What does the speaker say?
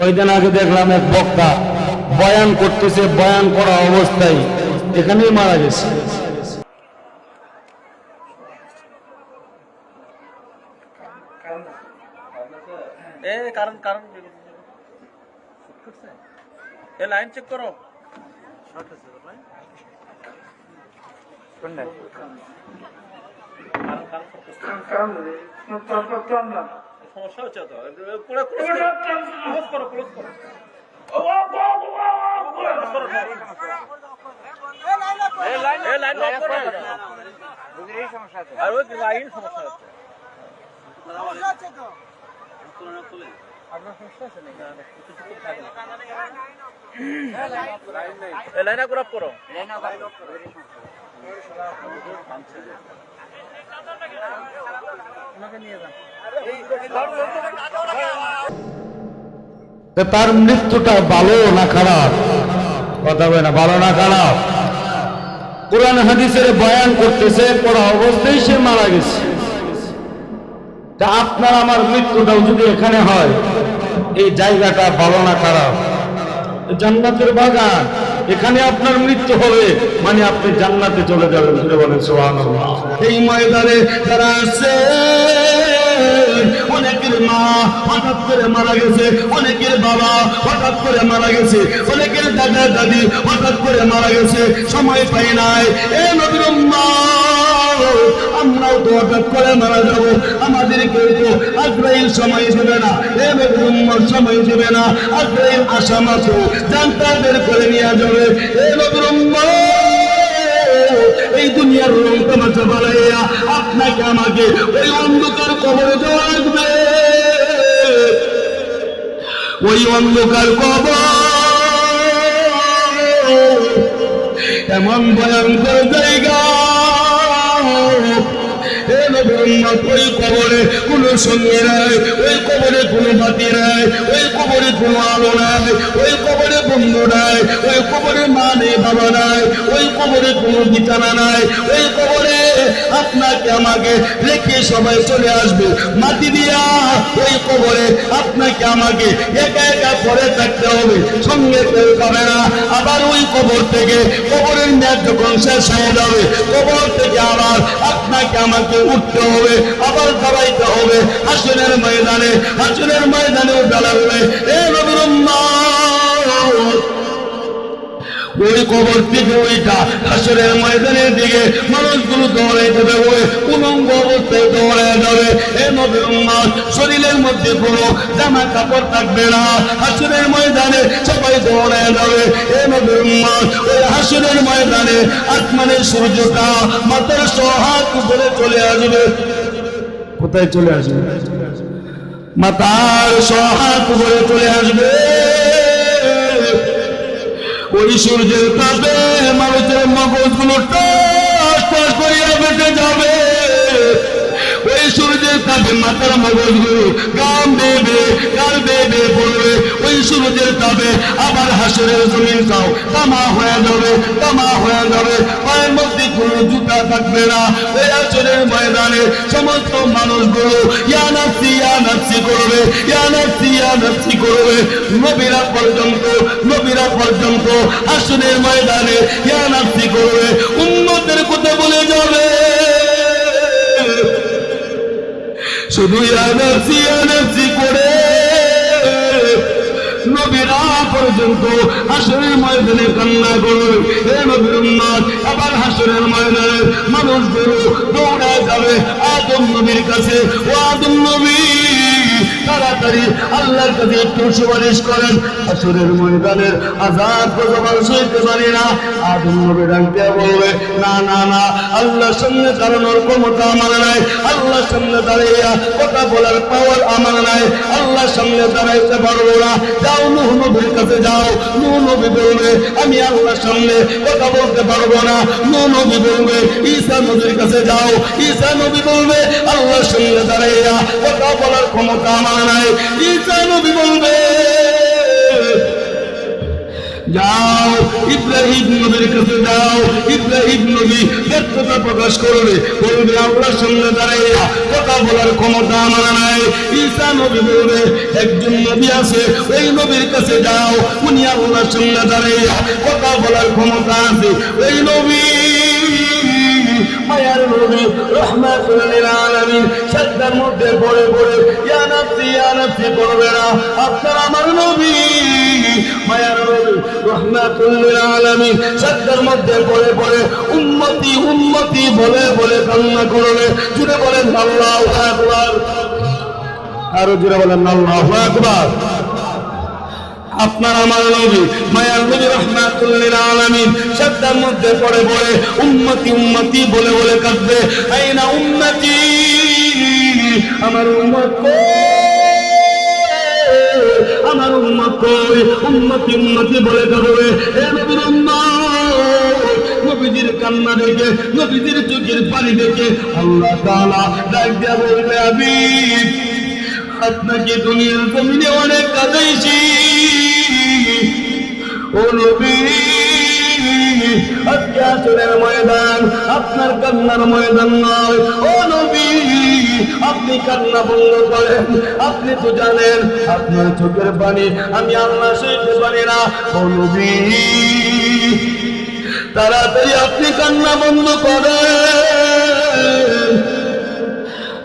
কয়দিন আগে দেখলাম এক বক্তা বয়ান করতেছে বয়ান করা অবস্থায় এখানেই মারা গেছে এ কারণ কারণ এ লাইন চেক করো সমস্যা হচ্ছে তো। পুরো ক্লোজ করো ক্লোজ করো। এ লাইন এ লাইন লক করো। আর ওই লাইন সমস্যা হচ্ছে লাইন আপ করো। তো তার মৃত্যুটা ভালো না খারাপ? কথা বলে না, ভালো না খারাপ? কোরআন হাদিসের বয়ান করতেছে, পড়া অবস্থায় সে মারা গেছে। তা আপনার আমার মৃত্যুটাও যদি এখানে হয়, এই জায়গাটা ভালো না খারাপ? জান্নাতের বাগান। এখানে আপনার মৃত্যু হবে। মানে আপনি জান্নাতে চলে যাবেন। ধরে বলেন সুবহানাল্লাহ। এই ময়দানে যারা আছে অনেকের মা হঠাৎ করে মারা গেছে অনেকের বাবা হঠাৎ করে মারা গেছে অনেকের দাদা দাদি হঠাৎ করে মারা গেছে সময় পাই নাই। এ নবীর উম্মাহ, আমরাও তো হঠাৎ করে মারা যাব। আমাদের কেউ তো আজরাইল সময় দেবে না, এ নবীর সময় দেবে না। আজরাইল আশা মাত্র জানতা করে নিয়ে যাবে। এ এই দুনিয়ার রং তামাশা বানাইয়া আপনাকে আমাকে ওই অন্ধকার কবরে দেওয়া লাগবে। ওই অন্ধকার কবর, এমন ভয়ঙ্কর জায়গা। ওই কবরে কোনো সঙ্গী নাই, ওই কবরে কোনো বাতি নাই, ওই কবরে কোনো আলো নাই, ওই কবরে বন্ধু নাই, ওই কবরে মা নেই, বাবা নাই, ওই কবরে কোনো বিছানা নাই, ওই কবরে আপনাকে আমাকে রেখে সবাই চলে আসবে। মাটি দিয়া ওই কবরে আপনাকে আমাকে একা একা পরে থাকতে হবে। সঙ্গে কেউ যাবে না। আবার ওই কবর থেকে, কবরের ম্যাচ যখন শেষ হয়ে যাবে, কবর থেকে আবার আপনাকে আমাকে উঠতে হবে, আবার দাঁড়াইতে হবে হাসনের ময়দানে। হাসনের ময়দানেও দাঁড়াবে এ ওই কবর থেকে ওইটা হাসরের ময়দানের দিকে মানুষগুলো দৌড়াইতে দেবে উলঙ্গ অবস্থায় দৌড়ায়। যাবে এ নবীর উম্মাদ শরীরের মধ্যে কোনো জামা কাপড় থাকবে না। হাসরের ময়দানে সবাই দৌড়ায় যাবে। এ নবীর উম্মাদ ওই হাসরের ময়দানে আসমানের সূর্যটা মাথার সহাত উপরে চলে আসবে। কোথায় চলে আসবে? মাতার সহাত উপরে চলে আসবে। ওই সূর্যের তাপে মানুষের মগজগুলো টস মাথার মগজগুলো গাম দেবে, গাল দেবে, পড়বে, ওই সূর্যের তাপে আবার হাসরের জমিনটাও তামা হয়ে যাবে, তামা হয়ে যাবে। পায়ের মধ্যে কোনো জুতা থাকবে না। ওই হাসরের ময়দানে সমস্ত মানুষগুলো ইয়ানাচ্ছি ইয়ানাচ্ছি করবে, ইয়ানাচ্ছি ইয়ানাচ্ছি করবে। নবীরা পর্যন্ত নবীরা পর্যন্ত হাসনের ময়দানে ইয়ানাচ্ছি করবে। উন্নতের কথা বলে যাবে। শুধু ইয়ানাচ্ছি করে। নবীরা পর্যন্ত কান্না আবার দৌড়ায় যাবে আদম নবীর কাছে। ও আদম নবী তাড়াতাড়ি আল্লাহর কাছে একটু সুপারিশ করেন, হাসরের ময়দানের আজাদ জবান সইতে পারি না। আদম নবী ডাকতে বলবে, না না না, আল্লাহর সামনে দাঁড়ানোর ক্ষমতা আমার নাই। আল্লাহর সামনে দাঁড়াইয়া কথা বলার পাওয়ার আমার নাই। আল্লাহর সামনে দাঁড়াইতে পারব না। যাও, নুহ নবীর কাছে যাও। নুহ নবী বলবে, আমি আল্লাহর সামনে কথা বলতে পারব না। নুহ নবী বলবে, ঈসা নবীর কাছে যাও। ঈসা নবী বলবে, আল্লাহর সামনে দাঁড়াইয়া কথা বলার ক্ষমতা আমার নাই। ঈসা নবী বলবে, যাও, ইব্রাহিম নবীর কাছে যাও, ইব্রাহিম নবী ব্যর্থতা প্রকাশ করবে। বলবে আল্লাহর সামনে দাঁড়াইয়া কথা বলার ক্ষমতা আমার নাই। ঈসা নবী বলবে, একজন নবী আছে, ওই নবীর কাছে যাও, উনি আল্লাহর সামনে দাঁড়াইয়া কথা বলার ক্ষমতা আছে। ওই নবী মায়ার নবী, রহমাতুল লিল আলামিন সাজদার মধ্যে পড়ে পড়ে, ইয়া নাফসি করবে না, আপনার আমার নবী, মায়ার নবী, রহমাতুল লিল আলামিন সাজদার মধ্যে পড়ে পড়ে, উম্মতি উম্মতি বলে বলে কান্না করবে জুড়ে বলেন আল্লাহু আকবার। আরও জুড়ে বলেন আল্লাহু আকবার। আপনার আমার নবী, মায়ার নবী রহমাতুল্লিল আলামিন শব্দের মধ্যে পড়ে পড়ে উম্মতি উম্মতি বলে বলে কাঁদবে, আইনা উম্মতি, আমার উম্মত? আমার উম্মত কই উম্মতি উম্মতি বলে কাঁদবে হে নবীর উম্মত, নবীজির কান্না দেখে, নবীজির চোখের পানি দেখে আল্লাহ তাআলা ডাক দিয়া বলবে আবিব আপনাকে দুনিয়ার জমিনে অনেক কাঁদাইছি ও নবী, আজকে আসরের ময়দান, আপনার কান্নার ময়দান নয়। ও নবী, আপনি কান্না বন্ধ করেন, আপনি তো জানেন, আপনার চোখের পানি আমি আল্লাহ সইতে পারি না। ও নবী, তাড়াতাড়ি আপনি কান্না বন্ধ করেন।